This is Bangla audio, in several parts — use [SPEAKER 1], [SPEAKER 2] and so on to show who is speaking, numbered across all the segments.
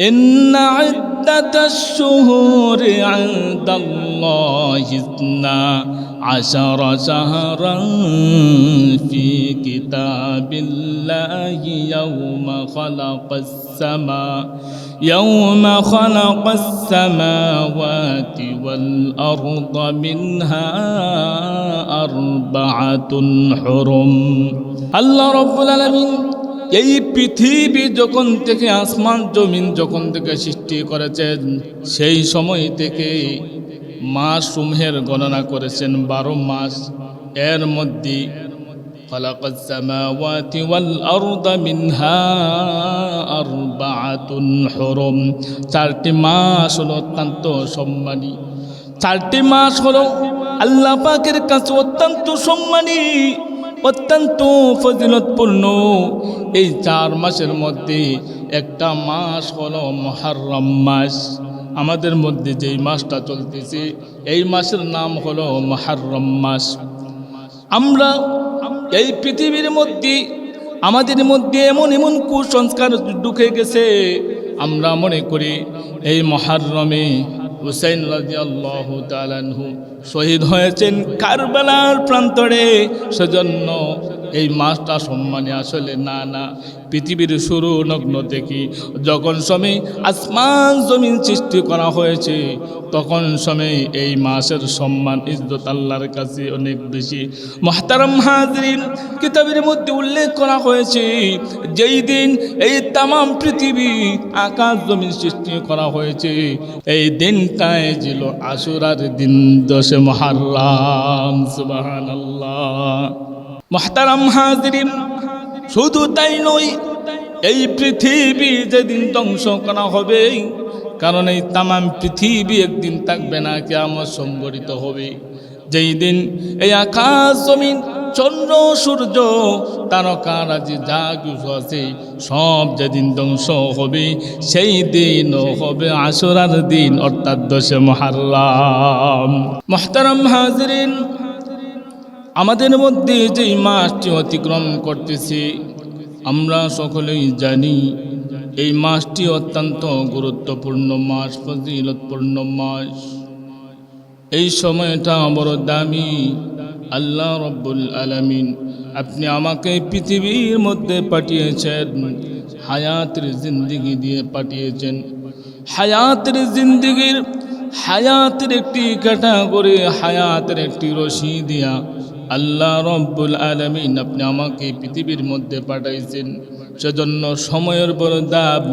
[SPEAKER 1] إن عدة الشهور عند الله اثنا عشر شهرا في كتاب الله يوم خلق السماء يوم خلق السماوات والأرض منها أربعة حرم. الله رب العالمين এই পৃথিবী যখন থেকে আসমান জমিন যখন থেকে সৃষ্টি করেছেন সেই সময় থেকে মাস সমূহের গণনা করেছেন বারো মাস এর মধ্যে خلق السماوات والأرض منها أربعة حرم চারটি মাস হলো অত্যন্ত সম্মানী চারটি মাস হলো আল্লাহ পাকের কাছে অত্যন্ত সম্মানী অত্যন্ত ফজিলতপূর্ণ। এই চার মাসের মধ্যে একটা মাস হলো মহারম মাস। আমাদের মধ্যে যেই মাসটা চলতেছে, এই মাসের নাম হলো মহারম মাস। আমরা এই পৃথিবীর মধ্যে, আমাদের মধ্যে এমন এমন কুসংস্কার ঢুকে গেছে, আমরা মনে করি এই মহারমে হুসাইন রাজি আল্লাহ তালানহু শহীদ হয়েছেন কারবেলার প্রান্তরে। সেজন্য এই মাসটা সম্মানে আসলে না না। পৃথিবীর শুরু নগ্ন দেখি, যখন সময় আসমান জমিন সৃষ্টি করা হয়েছে, তখন সময় এই মাসের সম্মান ইজ্জত আল্লাহর কাছে অনেক বেশি। মহতারাম হাজরিন, কিতাবের মধ্যে উল্লেখ করা হয়েছে, যেই দিন এই তাম পৃথিবী আকাশ জমিন সৃষ্টি করা হয়েছে, এই দিনটায় ছিল আশুরার দিন, দশে মহারাম সুবাহান আল্লাহ মহতারাম হাজরিন, শুধু তাই নয়, এই পৃথিবী যেদিন ধ্বংস করা হবে, কারণ এই তামাম পৃথিবী একদিন থাকবে না কেমন সংগঠিত হবে। যেই দিন এই আকাশ জমিন, চন্দ্র, সূর্য তারকারাজি যা কিছু আছে, সব যেদিন ধ্বংস হবে, সেই দিন হবে আসরার দিন, অর্থাৎ দশে মহারাম মহতারাম হাজরিন আমাদের মধ্যে যেই মাসটি অতিক্রম করতেছি, আমরা সকলেই জানি এই মাসটি অত্যন্ত গুরুত্বপূর্ণ মাস, ফজিলতপূর্ণ মাস। এই সময়টা বড় দামি। আল্লাহ রব্বুল আলমিন আপনি আমাকে পৃথিবীর মধ্যে পাঠিয়েছেন, হায়াতের জিন্দিগি দিয়ে পাঠিয়েছেন। হায়াতের জিন্দিগির, হায়াতের একটি ক্যাটাগরি হায়াতের একটি রশি দিয়া আল্লাহ রব্বুল আলমিন আপনি আমাকে পৃথিবীর মধ্যে পাঠাইছেন। সেজন্য সময়ের বড় দাম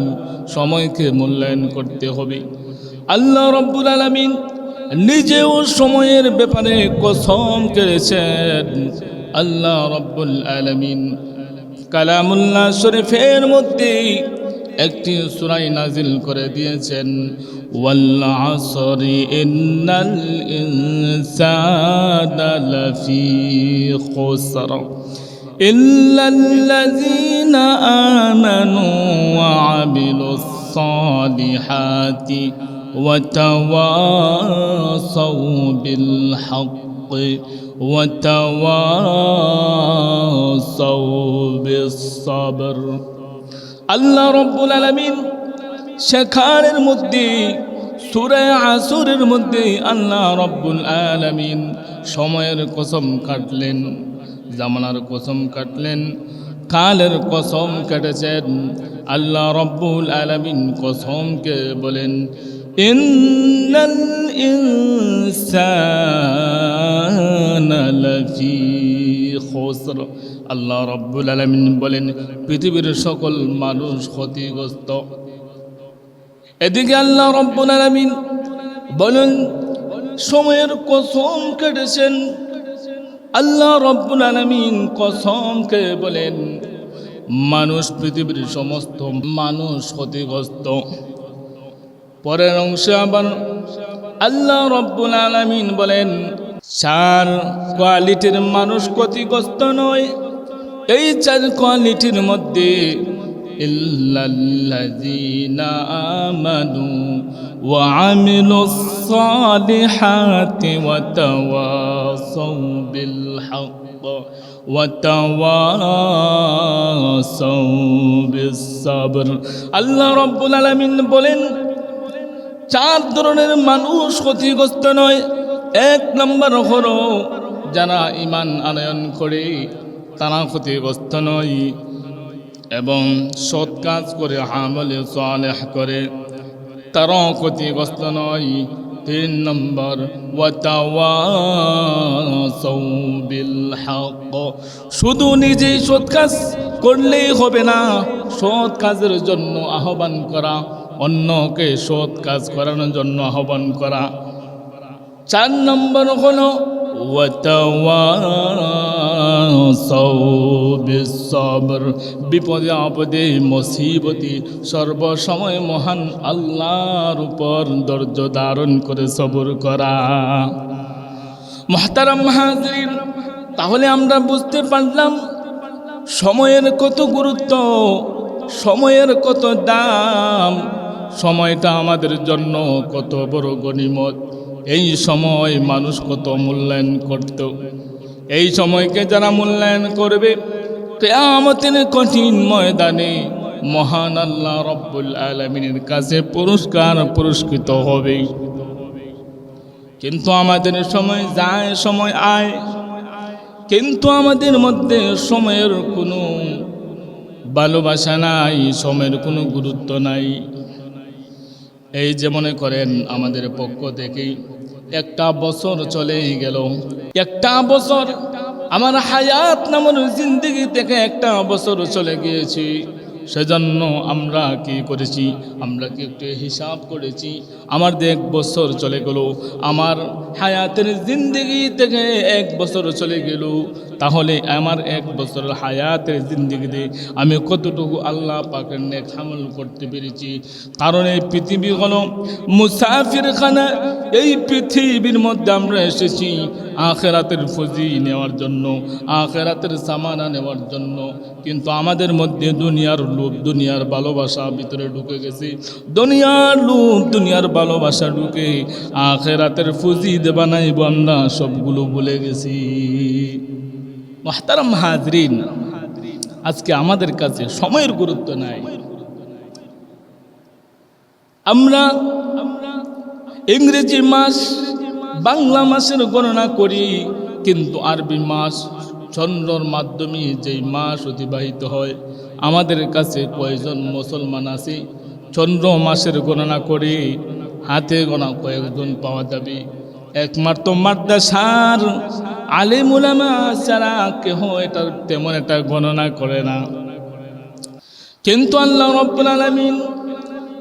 [SPEAKER 1] সময়কে মূল্যায়ন করতে হবে। আল্লাহ রব্বুল আলমিন নিজেও সময়ের ব্যাপারে কসম কেড়েছেন। আল্লাহ রব্বুল আলমিন কালামুল্লাহ শরীফের মধ্যে একটি সুরাই নাজিল করে দিয়েছেন والعصر إن الإنسان لفي خسر إلا الذين آمنوا وعملوا الصالحات وتواصوا بالحق وتواصوا بالصبر আল্লাহ রব্বুল আলমিন সেখানের মধ্যে, সুরে আসুরের মধ্যে আল্লাহ রব্বুল আলমিন সময়ের কসম কাটলেন, জামানার কসম কাটলেন, কালের কসম কেটেছেন। আল্লাহ রব্বুল আলমিন কসমকে বলেন ইনসানা লাফি। খুসর আল্লাহ রব্বুল আলমিন বলেন, পৃথিবীর সকল মানুষ ক্ষতিগ্রস্ত। এদিকে আল্লাহ রব্বুল আলমিন বলেন, সময়ের কসম কেটেছেন। আল্লাহ রব্বুল আলমিন কসমকে বলেন, মানুষ পৃথিবীর সমস্ত মানুষ ক্ষতিগ্রস্ত। পরের অংশে আবার আল্লাহ রব্বুল আলমিন বলেন চার কোয়ালিটির মানুষ ক্ষতিগ্রস্ত নয় এই চার কোয়ালিটির মধ্যে ইল্লাল্লাযীনা আমানু ওয়া আমিলুস সালিহাতি ওয়া তাওয়াসাউ বিল হক وتواصوا بالصبر আল্লাহ রব্বুল আলামিন বলেন চার ধরনের মানুষ ক্ষতিগ্রস্ত নয় এক নম্বর হলো, যারা ইমান আনয়ন করে, তারা ক্ষতিগ্রস্ত নয় এবং সৎ কাজ করে, আমলে সালেহ করে, তারাও ক্ষতিগ্রস্ত নয়। তিন নম্বর শুধু নিজেই সৎ কাজ করলেই হবে না, সৎ কাজের জন্য আহ্বান করা, অন্যকে সৎ কাজ করানোর জন্য আহ্বান করা। চার নম্বর হলো বিপদে আপদে মুসিবতি সর্বসময় মহান আল্লাহর উপর ধৈর্য ধারণ করে সবর করা। মহতারাম মাহাজরিন, তাহলে আমরা বুঝতে পারলাম সময়ের কত গুরুত্ব, সময়ের কত দাম, সময়টা আমাদের জন্য কত বড় গণিমত। এই সময় মানুষ কত মূল্যায়ন করত। এই সময়কে যারা মূল্যায়ন করবে, কেয়ামতের কঠিন ময়দানে মহান আল্লাহ রব্বুল আলমিনের কাছে পুরস্কার পুরস্কৃত হবে। কিন্তু আমাদের সময় যায়, সময় আয়। কিন্তু আমাদের মধ্যে সময়ের কোনো ভালোবাসা নাই, সময়ের কোনো গুরুত্ব নাই। এই যে মনে করেন আমাদের পক্ষ থেকেই একটা বছর চলে গেল। একটা বছর আমার হায়াত নামের জিন্দগি থেকে একটা বছর চলে গিয়েছি। সেজন্য আমরা কি করেছি? আমরা কি একটু হিসাব করেছি? আমার এক বছর চলে গেল। আমার হায়াতের জিন্দগি থেকে এক বছর চলে গেল। তাহলে আমার এক বছরের হায়াতের জিন্দগিতে আমি কতটুকু আল্লাহ পাকের নেক হামল করতে পেরেছি? কারণ এই পৃথিবী হলো মুসাফির খানা এই পৃথিবীর মধ্যে আমরা এসেছি আখেরাতের ফজি নেওয়ার জন্য, আখেরাতের সামানা নেওয়ার জন্য। কিন্তু আমাদের মধ্যে দুনিয়ার লোভ, দুনিয়ার ভালোবাসা ভিতরে ঢুকে গেছে। দুনিয়ার লোভ, দুনিয়ার ভালোবাসা ঢুকে আখেরাতের ফুজি দেবা নাই আমরা, সবগুলো ভুলে গেছি। মাহতারাম হাজরিন আজকে আমাদের কাছে সময়ের গুরুত্ব নাই। আমরা ইংরেজি মাস, বাংলা মাসের গণনা করি, কিন্তু আরবি মাস, চন্দ্রর মাধ্যমে যেই মাস অতিবাহিত হয়, আমাদের কাছে কয়েকজন মুসলমান আছে, চন্দ্র মাসের গণনা করে হাতে গোনা কয়েকজন পাওয়া যাবে। একমাত্র মাদ্রাসার আলিমুলামা ছাড়া কেহ এটা তেমন একটা গণনা করে না কিন্তু আল্লাহ রব্বুল আলামিন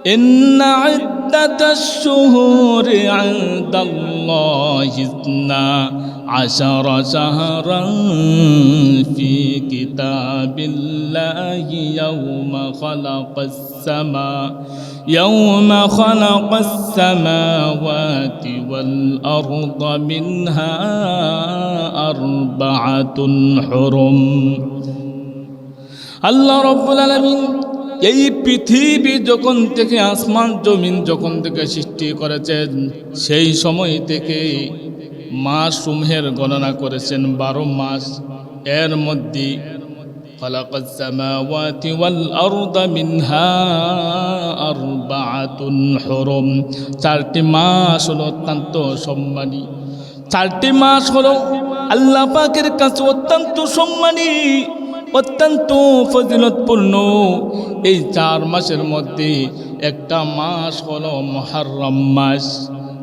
[SPEAKER 1] إن عدة الشهور عند الله اثنا عشر شهرا في كتاب الله يوم خلق السماء يوم خلق السماوات والأرض منها أربعة حرم আল্লাহ রব্বুল আলমিন এই পৃথিবী যখন থেকে আসমান জমিন যখন থেকে সৃষ্টি করেছেন সেই সময় থেকে মাস সমূহের গণনা করেছেন বারো মাস এর মধ্যে خلق السماوات والأرض منها أربعة حرم চারটি মাস হলো অত্যন্ত সম্মানী চারটি মাস হলো আল্লাহ পাকের কাছে অত্যন্ত সম্মানী অত্যন্ত ফজিলতপূর্ণ এই চার মাসের মধ্যে একটা মাস হলো মহারম মাস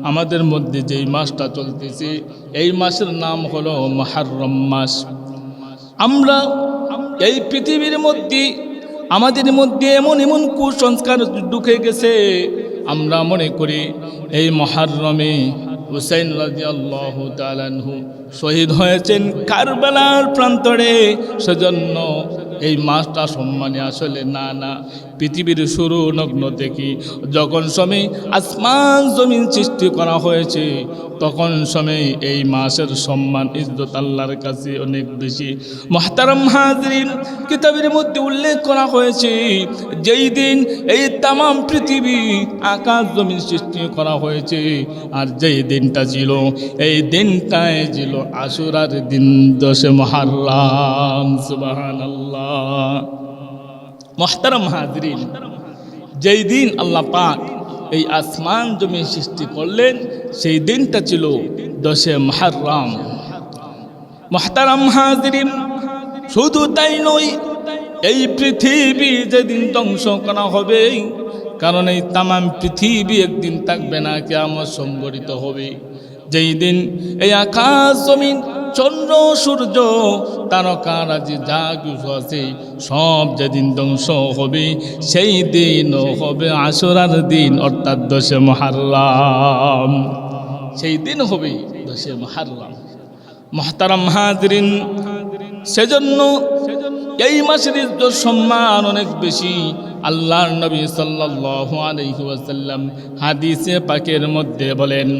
[SPEAKER 1] আমাদের মধ্যে যেই মাসটা চলতেছে এই মাসের নাম হলো মহারম মাস আমরা এই পৃথিবীর মধ্যে, আমাদের মধ্যে এমন এমন কুসংস্কার ঢুকে গেছে। আমরা মনে করি, এই মহারমে হুসাইন রাজি আল্লাহ তালানহু শহীদ হয়েছেন কারবালার প্রান্তরে। সেজন্য এই মাসটা সম্মানে আসলে না না। পৃথিবীর শুরু নগ্ন দেখি, যখন সময় আসমান জমিন সৃষ্টি করা হয়েছে, তখন সময় এই মাসের সম্মান ইজ্জত আল্লাহর কাছে অনেক বেশি। মহতারাম হাজরিন, কিতাবের মধ্যে উল্লেখ করা হয়েছে, যেই দিন এই তামাম পৃথিবী আকাশ জমিন সৃষ্টি করা হয়েছে, আর যেই দিনটা ছিল, এই দিনটায় ছিল আশুরার দিন দশে মহারাম সুবাহান আল্লাহ মহতারাম হাজরিন যেই দিন আল্লাহ পাক এই আসমান জমি সৃষ্টি করলেন, সেই দিনটা ছিল দশে মহারাম মহতারাম হাজরিন শুধু তাই নয়, এই পৃথিবী যেদিন ধ্বংস করা হবে, কারণ এই তামাম পৃথিবী একদিন থাকবে না কেমন সংগঠিত হবে। যেই দিন এই আকাশ জমিন চন্দ্র, সূর্য তারকারাজি যা কিছু আছে, সব যেদিন ধ্বংস হবে, সেই দিন হবে আসরার দিন, অর্থাৎ দশে মহারাম। সেই দিন হবে দশে মহারাম। মহতারাম হাজরিন সেজন্য এই মাসের ইজ্জত সম্মান অনেক বেশি। আল্লাহর নবী সাল্লাল্লাহু আলাইহি ওয়াসাল্লাম হাদিসে পাকের মধ্যে বলেন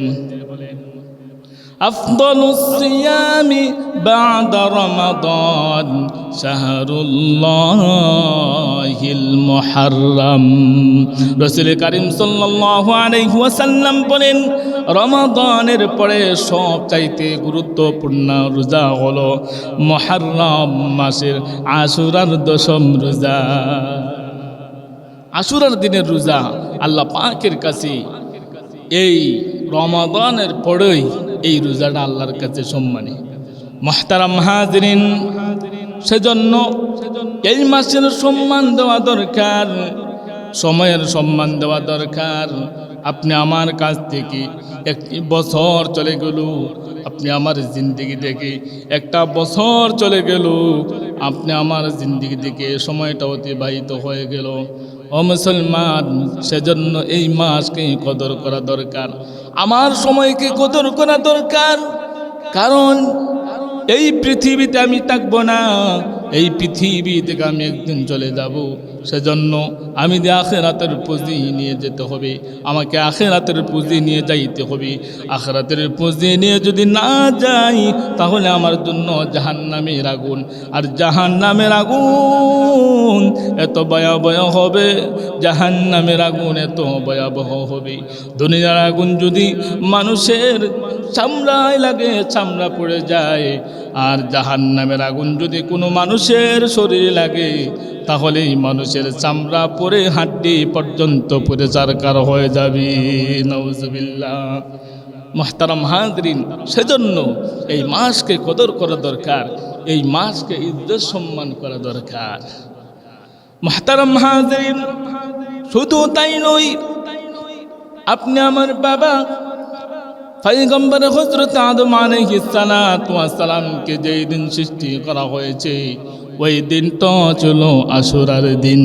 [SPEAKER 1] أفضل الصيام بعد رمضان شهر الله المحرم রসুল করিম সাল্লাল্লাহু আলাইহি ওয়াসাল্লাম বলেন রমাদানের পরে সব চাইতে গুরুত্বপূর্ণ রোজা হলো মহারম মাসের আশুরার দশম রোজা আশুরার দিনের রোজা আল্লাহ পাকের কাছে এই রমাদানের পরেই এই রোজাটা আল্লাহর কাছে সম্মানী। মহতারাম হাজরিন সেজন্য এই মাসের সম্মান দেওয়া দরকার, সময়ের সম্মান দেওয়া দরকার। আপনি আমার কাছ থেকে একটি বছর চলে গেল, আপনি আমার জিন্দিগি থেকে একটা বছর চলে গেল, আপনি আমার জিন্দিগি থেকে সময়টা অতিবাহিত হয়ে গেল। ও মুসলমান, সেজন্য এই মাসকে কদর করা দরকার। আমার সময়কে কদর করা দরকার। কারণ এই পৃথিবীতে আমি থাকব না, এই পৃথিবী থেকে আমি একদিন চলে যাব। সেজন্য আমি যে আখেরাতের পুঁজি নিয়ে যেতে হবে, আমাকে আখেরাতের পুঁজি নিয়ে যাইতে হবে। আখেরাতের পুঁজি নিয়ে যদি না যাই, তাহলে আমার জন্য জাহান্নামের আগুন। আর জাহান্নামের আগুন এত ভয়াবহ হবে জাহান নামের আগুন এত ভয়াবহ হবে। দুনিয়ার আগুন যদি মানুষের চামড়ায় লাগে, চামড়া পড়ে যায় আর জাহান্নামের আগুন যদি কোনো মানুষের শরীরে লাগে তাহলে এই মানুষের চামড়া পরে হাড্ডি পর্যন্ত পরে চারকার হয়ে যাবে। নওজবিল্লা মহতারাম হাজরিন, সেজন্য এই মাসকে কদর করা দরকার, এই মাসকে ইজ্জত সম্মান করা দরকার। মহতারাম হাজরিন, শুধু তাই নয়, আপনি আমার বাবা পৈগম্বর হজরত আদম আলাইহিস সালাতু ওয়াস সালামকে যেই দিন সৃষ্টি করা হয়েছে, ওই দিনটা ছিল আশুরার দিন।